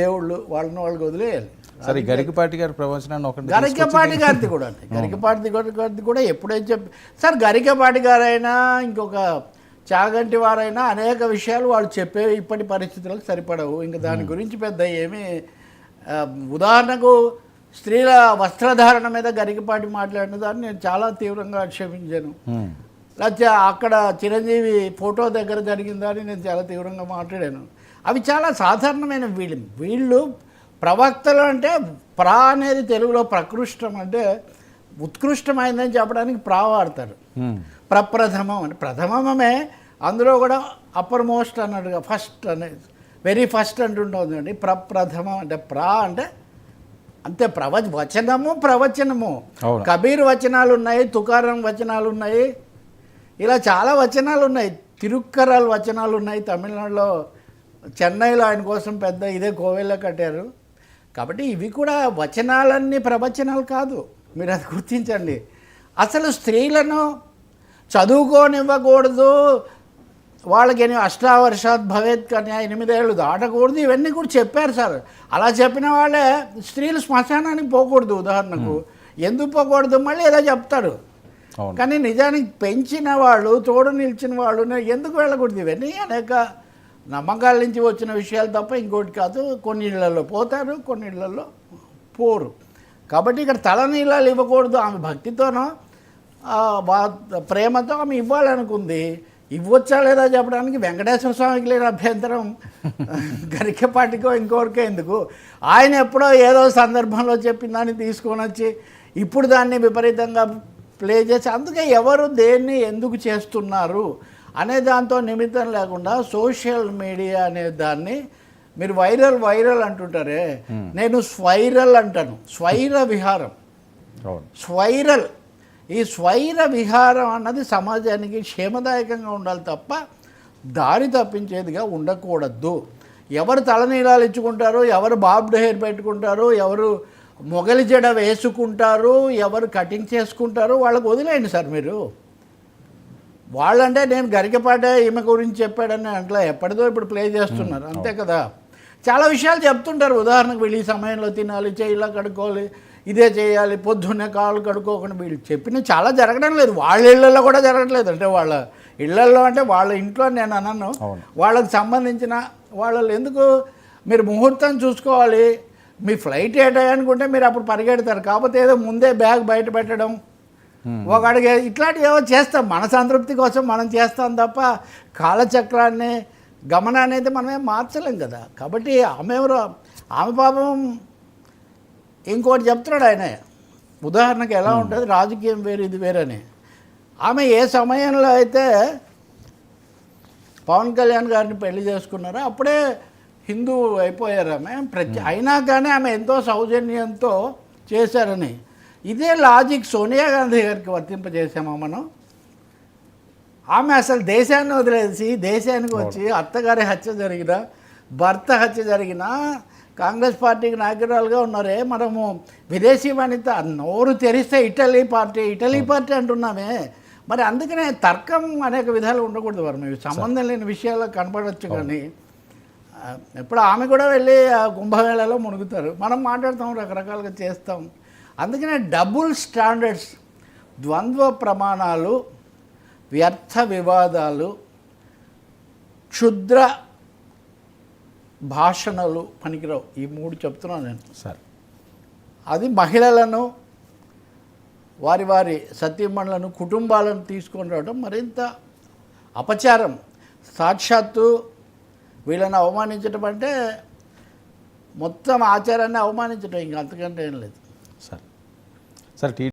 దేవుళ్ళు వాళ్ళని వాళ్ళకి వదిలేయాలి. సరే గరికపాటి గారి ప్రవచనాన్ని ఒకటి గరికపాటి గారిది కూడా అండి గరికపాటి గారిది కూడా ఎప్పుడైతే చెప్పి సార్ గరికపాటి గారైనా ఇంకొక చాగంటి వారైనా అనేక విషయాలు వాళ్ళు చెప్పే ఇప్పటి పరిస్థితులకు సరిపడవు. ఇంకా దాని గురించి పెద్ద ఏమీ ఉదాహరణకు స్త్రీల వస్త్రధారణ మీద గరికపాటి మాట్లాడిన దాన్ని నేను చాలా తీవ్రంగా ఆక్షేపించాను. లేకపోతే అక్కడ చిరంజీవి ఫోటో దగ్గర జరిగిందని నేను చాలా తీవ్రంగా మాట్లాడాను. అవి చాలా సాధారణమైన వీళ్ళు. వీళ్ళు ప్రవక్తలు అంటే ప్రా అనేది తెలుగులో ప్రకృష్టం అంటే ఉత్కృష్టమైందని చెప్పడానికి ప్రా వాడతారు. ప్రప్రథమం అంటే ప్రథమమే అందులో కూడా అప్పర్ మోస్ట్ అన్నట్టుగా ఫస్ట్ అనేది వెరీ ఫస్ట్ అంటుంటుందండి ప్రప్రథమం అంటే ప్రా అంటే అంతే ప్రవ వచనము ప్రవచనము. కబీర్ వచనాలు ఉన్నాయి తుకారం వచనాలు ఉన్నాయి ఇలా చాలా వచనాలు ఉన్నాయి తిరుక్కరాలు వచనాలు ఉన్నాయి తమిళనాడులో. చెన్నైలో ఆయన కోసం పెద్ద ఇదే కోవెల్లో కట్టారు. కాబట్టి ఇవి కూడా వచనాలన్నీ ప్రవచనాలు కాదు. మీరు అది గుర్తించండి. అసలు స్త్రీలను చదువుకోనివ్వకూడదు. వాళ్ళకి అష్టావర్షాత్ భవేత్ కన్యా ఎనిమిదేళ్ళు దాటకూడదు. ఇవన్నీ కూడా చెప్పారు సార్. అలా చెప్పిన వాళ్ళే స్త్రీలు శ్మశానానికి పోకూడదు ఉదాహరణకు. ఎందుకు పోకూడదు? మళ్ళీ ఏదో చెప్తాడు కానీ నిజానికి పెంచిన వాళ్ళు తోడు నిలిచిన వాళ్ళు ఎందుకు వెళ్ళకూడదు? ఇవన్నీ అనేక నమ్మకాల నుంచి వచ్చిన విషయాలు తప్ప ఇంకోటి కాదు. కొన్ని ఇళ్ళలో పోతారు కొన్ని ఇళ్ళలో పోరు. కాబట్టి ఇక్కడ తలనీలాలు ఇవ్వకూడదు. ఆమె భక్తితోనో ప్రేమతో ఆమె ఇవ్వాలనుకుంది. ఇవ్వచ్చా లేదా చెప్పడానికి వెంకటేశ్వర స్వామికి లేని అభ్యంతరం. గరికపాటికో ఇంకోరికో ఎందుకు? ఆయన ఎప్పుడో ఏదో సందర్భంలో చెప్పిన దాన్ని తీసుకొని వచ్చి ఇప్పుడు దాన్ని విపరీతంగా ప్లే చేసి అందుకే ఎవరు దేన్ని ఎందుకు చేస్తున్నారు? అనే దాంతో నిమిత్తం లేకుండా సోషల్ మీడియా అనే దాన్ని మీరు వైరల్ వైరల్ అంటుంటారే. నేను స్వైరల్ అంటాను. స్వైర విహారం. స్వైరల్. ఈ స్వైర విహారం అన్నది సమాజానికి క్షేమదాయకంగా ఉండాలి తప్ప దారి తప్పించేదిగా ఉండకూడదు. ఎవరు తలనీలాలు ఇచ్చుకుంటారు ఎవరు బాబ్డ్ హెయిర్ పెట్టుకుంటారు ఎవరు మొగలి జడ వేసుకుంటారు ఎవరు కటింగ్ చేసుకుంటారు వాళ్ళకు వదిలేయండి సార్ మీరు. వాళ్ళంటే నేను గరికపాటే ఈమె గురించి చెప్పాడని అట్లా ఎప్పటిదో ఇప్పుడు ప్లే చేస్తున్నారు. అంతే కదా. చాలా విషయాలు చెప్తుంటారు. ఉదాహరణకు వీళ్ళు ఈ సమయంలో తినాలి చేయిలా కడుక్కోవాలి ఇదే చేయాలి పొద్దున్నే కాళ్ళు కడుక్కోకుండా వీళ్ళు చెప్పిన చాలా జరగడం లేదు. వాళ్ళ ఇళ్ళల్లో కూడా జరగట్లేదు. అంటే వాళ్ళ ఇళ్ళల్లో అంటే వాళ్ళ ఇంట్లో నేను అన్నాను. వాళ్ళకి సంబంధించిన వాళ్ళు ఎందుకు మీరు ముహూర్తం చూసుకోవాలి? మీ ఫ్లైట్ ఏ టయానికి ఉంటే మీరు అప్పుడు పరిగెడతారు. కాకపోతే ఏదో ముందే బ్యాగ్ బయట పెట్టడం ఒక అడిగే ఇట్లాంటివి ఏవో చేస్తాం. మన సంతృప్తి కోసం మనం చేస్తాం తప్ప కాలచక్రాన్ని గమనాన్ని అయితే మనం ఏం మార్చలేం కదా. కాబట్టి ఆమె ఎవరు ఆమె పాపం ఇంకోటి చెప్తున్నాడు ఆయన. ఉదాహరణకి ఎలా ఉంటుంది? రాజకీయం వేరు ఇది వేరని ఆమె ఏ సమయంలో అయితే పవన్ కళ్యాణ్ గారిని పెళ్ళి చేసుకున్నారో అప్పుడే హిందూ అయిపోయారు ఆమె. ప్రతి అయినా కానీ ఆమె ఎంతో సౌజన్యంతో చేశారని. ఇదే లాజిక్ సోనియా గాంధీ గారికి వర్తింపజేసామా మనం. ఆమె అసలు దేశాన్ని వదిలేసి దేశానికి వచ్చి అత్తగారి హత్య జరిగిన భర్త హత్య జరిగిన కాంగ్రెస్ పార్టీకి నాయకురాలుగా ఉన్నారే మనము విదేశీ వనిత. నోరు తెరిస్తే ఇటలీ పార్టీ ఇటలీ పార్టీ అంటున్నామే. మరి అందుకనే తర్కం అనేక విధాలు ఉండకూడదు వారు ఇవి సంబంధం లేని విషయాలు కనపడవచ్చు కానీ ఆ, ఇప్పుడు ఆమె కూడా వెళ్ళి ఆ కుంభమేళలో మునుగుతారు. మనం మాట్లాడతాం రకరకాలుగా చేస్తాం. అందుకనే డబుల్ స్టాండర్డ్స్ ద్వంద్వ ప్రమాణాలు వ్యర్థ వివాదాలు క్షుద్ర భాషణలు పనికిరావు. ఈ మూడు చెప్తున్నాను నేను. సరే. అది మహిళలను వారి వారి సతీమణులను కుటుంబాలను తీసుకొని రావడం మరింత అపచారం. సాక్షాత్తు వీళ్ళని అవమానించడం అంటే మొత్తం ఆచారాన్ని అవమానించడం ఇంక అంతకంటే ఏం లేదు. సరే సరే టీ